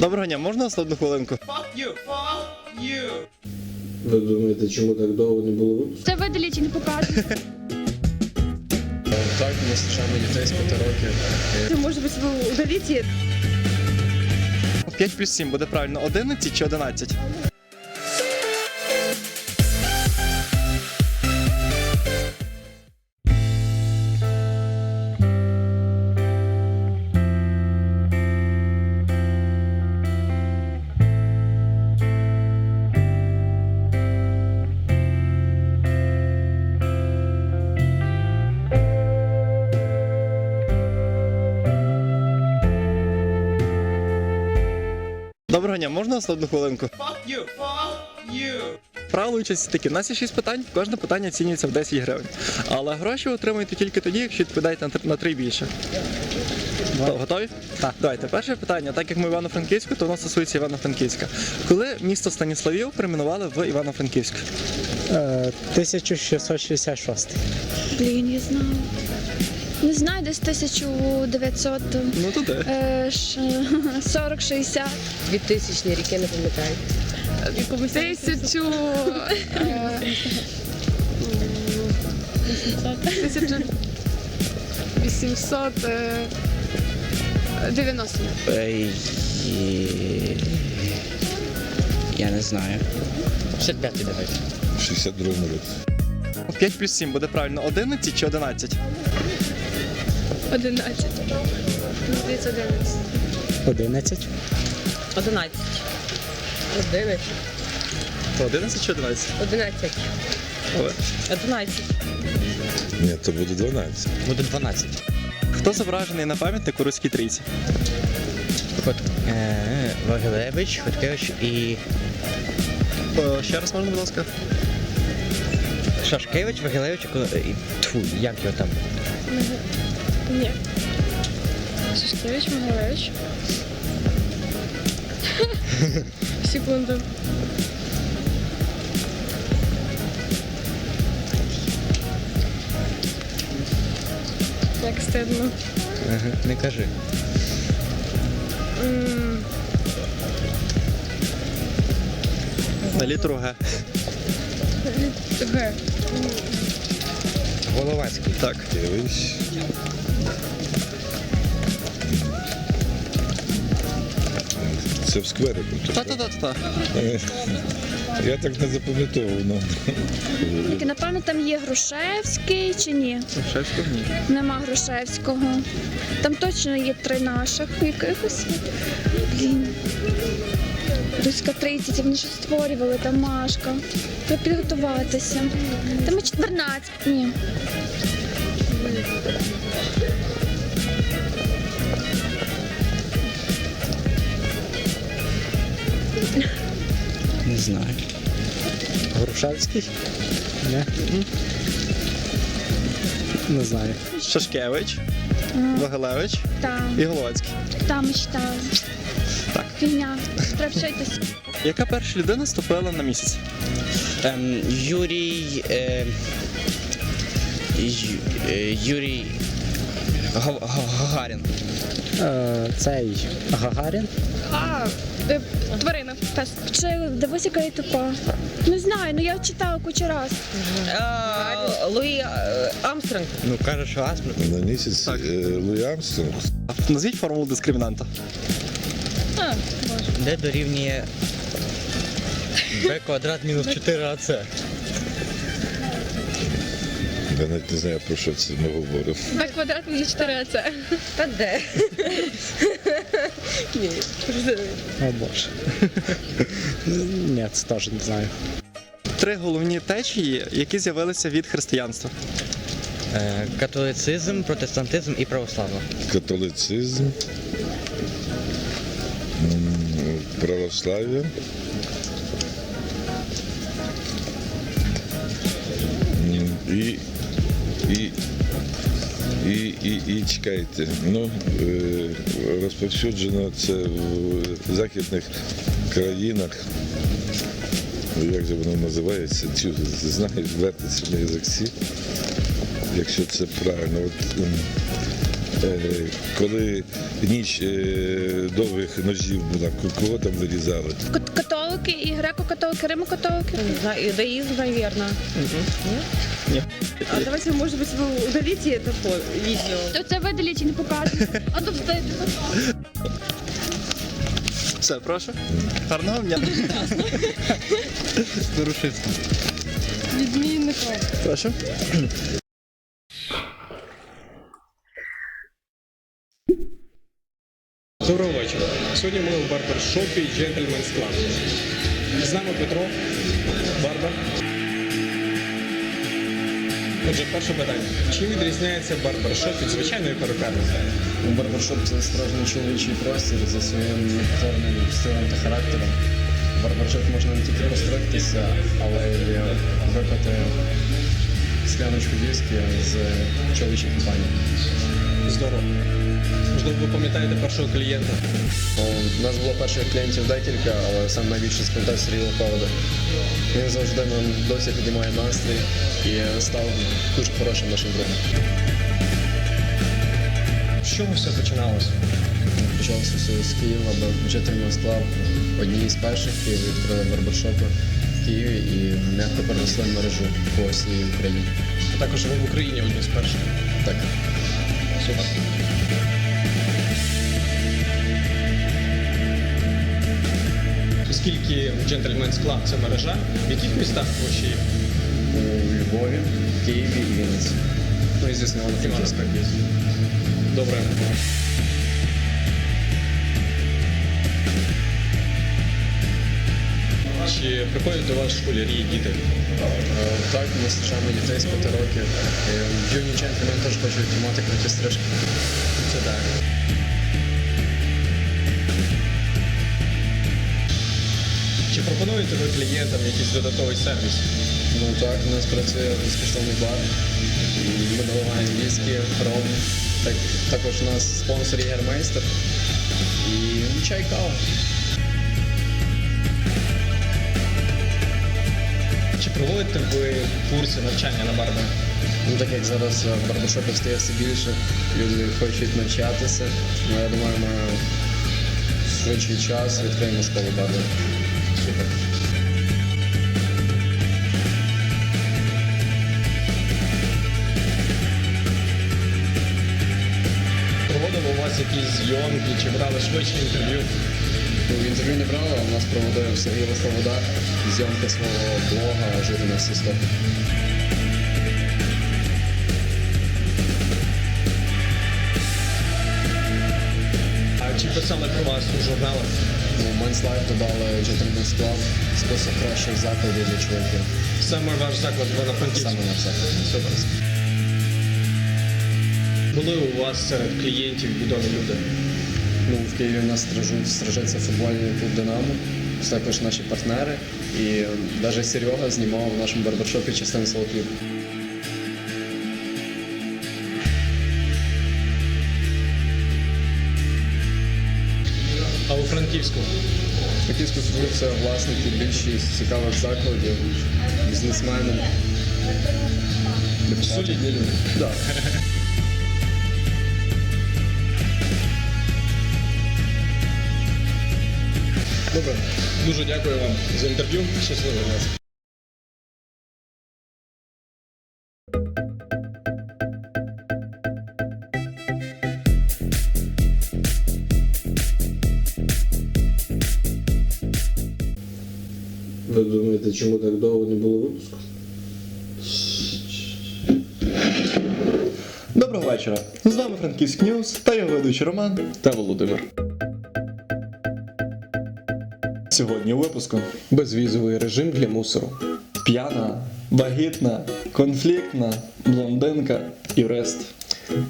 Доброго дня, можна вас на одну хвилинку? Ви думаєте, чому так довго не було випуску? Це видаліть і не показують. Так, ми зустрічаємо дітей з п'яти років. Це може бути удаліть. 5 плюс 7 буде правильно 11 чи 11? Доброго дня, можна вас на одну хвилинку? Правила участі такі. У нас є 6 питань, кожне питання оцінюється в 10 гривень. Але гроші ви отримаєте тільки тоді, якщо відповідаєте на 3, на 3 більше. То, готові? Так. Давайте. Перше питання. Так як ми Івано-Франківську, то воно стосується Івано-Франківська. Коли місто Станіславів перейменували в Івано-Франківськ? Е, 1666. Блін, я знаю. Не знаю, десь 1900. Ну туди. Е, ш- 40-60. 2000 ріки не пам'ятаю. Тисячу. е, Тисячу. 890. Ей, Я не знаю. 65 давайте. 62 році. 5 плюс 7 буде правильно 11 чи 11? 11. Здається, 11. 11. 11. 11. То 11 чи 11? 11. Але. 11. Ні, то буде 12. Буде 12. Хто зображений на пам'ятнику Руській трійці? Хот... Е, Вагилевич, Хоткевич і О, ще раз можна, будь ласка. Шашкевич, Вагилевич і... і- Тьфу, як його там? Ні. Шишкевич, Могилевич. Секунду. Як стидно. Ага, не кажи. М, На Г. Г. Головацький. Так. Кевич. Це в скверику. тут, так? Та-та-та-та. Я так не запам'ятовував. Ну. Напевно, там є Грушевський чи ні? Шевського ні. Нема Грушевського. Там точно є три наших якихось. Блін. Руська 30, вони щось створювали, там Машка. Треба підготуватися. Там і 14. Ні. Знаю. Грушевський? Не. Не знаю. Шашкевич, Вагилевич Там, і Головацький. там ми читали. Так. Фігня. Вчитися. Яка перша людина ступила на місяць? Ем, Юрій... Е, Ю, е, Юрій... Га- Га- Гагарін. Е, цей Гагарін. А, тварина. Пес. Вчили, дивись, яка я тупа. Не знаю, ну я читала кучу раз. А, Луї е, Амстронг. Ну, каже, що Асмр. На місяць Так. е, Луї Армстронг. Назвіть формулу дискримінанта. Де дорівнює b квадрат мінус 4ac? Я навіть не знаю, про що це ми говоримо. Б квадрат мінус 4 це. Та де? Ні. О боже. Ні, це теж не знаю. Три головні течії, які з'явилися від християнства. Е, католицизм, протестантизм і православ'я. Католицизм, м, православ'я. м, і, і, і, чекайте, ну, е, розповсюджено це в західних країнах. Як же воно називається? Цю, знаєш, вертиться на язиксі. Якщо це правильно. От, е, коли ніч е, довгих ножів була, кого там вирізали? Кат- Католики і греко-католики, римо-католики. Не знаю, иудаизм, наверное. А давайте, может быть, вы удалите это фо- видео. То це видаліть і не покажете. А то встаєте. Все, прошу. Гарного дня. Зарушився. Відмінником. Прошу. Доброго вечора. Сьогодні ми у барбершопі Gentleman's Club. З нами Петро, барбер. Отже, перше питання. Чим відрізняється барбершоп від звичайної перукарні? Барбершоп це справжній чоловічий простір за своїм неповторним стилем та характером. Барбершоп можна не тільки розстроїтися, але й випити скляночку віскі з чоловічої компанії. Здорово. Можливо, ви пам'ятаєте першого клієнта. У нас було перших клієнтів декілька, але сам найбільше спитав Сергія Холода. Він завжди нам досі піднімає настрій і став дуже хорошим нашим другом. З чого все починалося? Почалося все з Києва, бо Gentleman's Club одні з перших Києві відкрили барбершопи в Києві і м'яко перенесли мережу по всій Україні. А також ви в Україні одні з перших. Так. Супер. Оскільки Gentleman's Club – це мережа, в яких містах площі? є? У Львові, Києві і Вінниці. Ну і звісно, воно франківська Добре. Чи приходять до вас школярі і діти? Е, Так, ми зустрічаємо дітей з 5 років. Е, Юні джентльмени теж хочуть мати круті стрижки. Це так. Чи пропонуєте ви клієнтам якийсь додатковий сервіс? Ну так, у нас працює безкоштовний бар. Ми наливаємо віскі, ром. Так, також у нас спонсор Єгермейстер. І чай кава. Проводите ви курси навчання на барбера? Ну так як зараз е, барбершопів стає все більше, люди хочуть навчатися. Ну, я думаю, ми в швидший час відкриємо школу барбера. Супер. Проводили у вас якісь зйомки, чи брали швидше інтерв'ю? Ну, інтерв'ю не брали, а у нас проводив Сергій Лиховода зйомки свого блога Жити на всі сто. А чи писали про вас у журналах? Ну, Men's Life додали Gentleman's Club, список кращих закладів для чоловіків. Саме ваш заклад в Саме на все. Супер. Були у вас серед клієнтів відомі люди? Ну, в Києві у нас стрижуть, стрижеться футбольний клуб Динамо. Також наші партнери. І навіть Серега знімав в нашому барбершопі частину свого кліпу. А у Франківську? Франківську стрижуть це власники більшість цікавих закладів, бізнесмени. Солідні люди. Да. Добре. Дуже дякую вам за інтерв'ю. Щасливо вас. Ви думаєте, чому так довго не було випуску? Доброго вечора. З вами Франківськ Ньюс та його ведучий Роман. Та Володимир. Сьогодні у випуску Безвізовий режим для мусору. п'яна, вагітна, конфліктна, блондинка, юрист.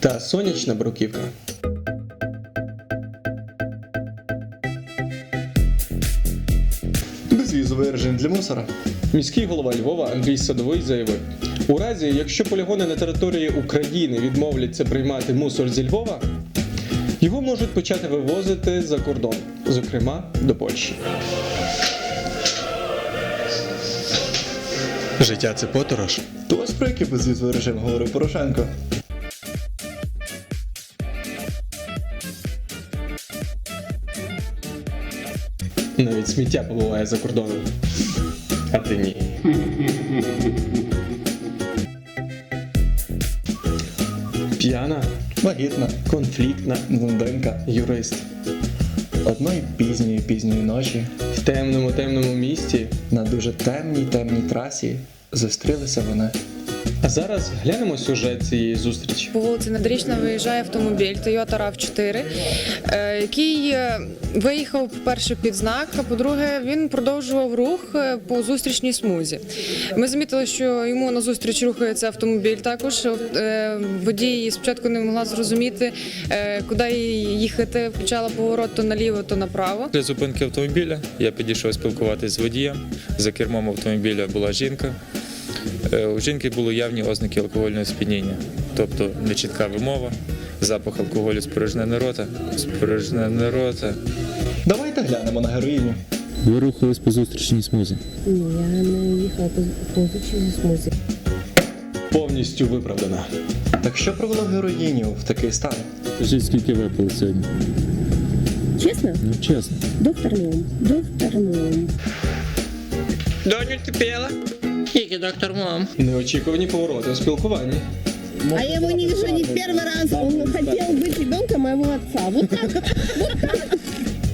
Та сонячна бруківка. Безвізовий режим для мусора. Міський голова Львова Андрій Садовий заявив: у разі, якщо полігони на території України відмовляться приймати мусор зі Львова, його можуть почати вивозити за кордон, зокрема до Польщі. Життя це подорож. То ось про який безвізовий режим говорив Порошенко. Навіть сміття побуває за кордоном. А ти ні. П'яна, вагітна, конфліктна, блондинка, юрист. Одної пізньої пізньої ночі В темному темному місті. на дуже темній темній трасі зустрілися вони. А зараз глянемо сюжет цієї зустрічі. По вулиці Надрічна виїжджає автомобіль Toyota RAV4, е, який е, виїхав, по-перше, під знак, а по-друге, він продовжував рух е, по зустрічній смузі. Ми замітили, що йому назустріч рухається автомобіль також. Водій спочатку не могла зрозуміти, куди їй їхати, включала поворот то наліво, то направо. Для зупинки автомобіля я підійшов спілкуватися з водієм. За кермом автомобіля була жінка. Е, У жінки були явні ознаки алкогольного сп'яніння, тобто нечітка вимова, запах алкоголю з порожнини рота, з рота. Давайте глянемо на героїню. Ви рухались по зустрічній смузі. Ні, я не їхала по, зустрічній смузі. Повністю виправдана. Так що привело героїню в такий стан? Скажіть, скільки випили сьогодні? Чесно? Ну чесно. Доктор Леон. Доктор Леон. Доню, ти пила? Який доктор мам? Неочікувані повороти у спілкуванні. А я его не вижу не в первый раз. Он хотел быть ребенком моего отца. Вот так.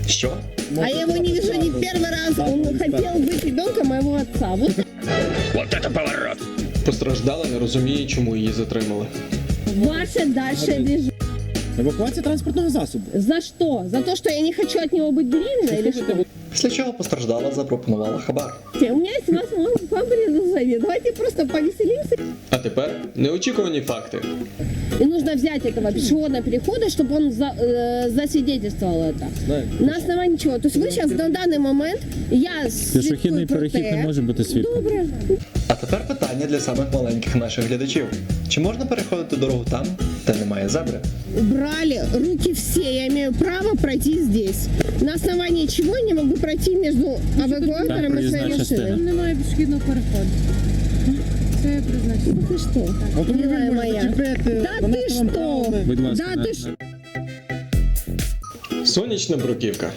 Що? А я его не вижу не в первый раз. Он хотел быть ребенком моего отца. Вот так. Постраждала, не розуміє, чому її затримали. Ваше дальше движение. Евакуація транспортного засобу. За что? За то, что я не хочу от него быть беременной или что? Після чого постраждала, запропонувала хабар. У меня есть вас вам предложение. Давайте просто повеселимся А тепер неочікувані факти. И нужно взять этого пешеходного перехода, чтобы он за- э, засвидетельствовал это. На основании чего? То есть вы сейчас на данный момент, я Пішохідний перехід не може бути світлим. Добре. А тепер питання для самих маленьких наших глядачів: чи можна переходити дорогу там, де немає зебри? Убрали руки все, я имею право пройти здесь. На основании чего я не могу пройти между эвакуатором Там и своей проїзна частина. машиной? Немає пішохідного переходу. Це призначено. Да ты что, милая моя? Да ты что? Будь ласка, Да на- ты что? Сонячна бруківка.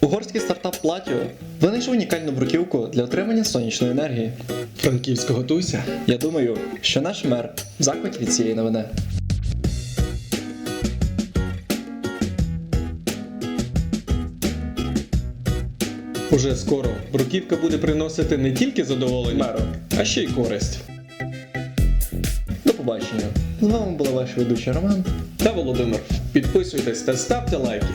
Угорський стартап Платіо винайшов унікальну бруківку для отримання сонячної енергії. Франківська готуйся. Я думаю, що наш мер в захваті від цієї новини. Уже скоро бруківка буде приносити не тільки задоволення, Меру. а ще й користь. Побачення. З вами була ваша ведуча Роман. Та Володимир, підписуйтесь та ставте лайки.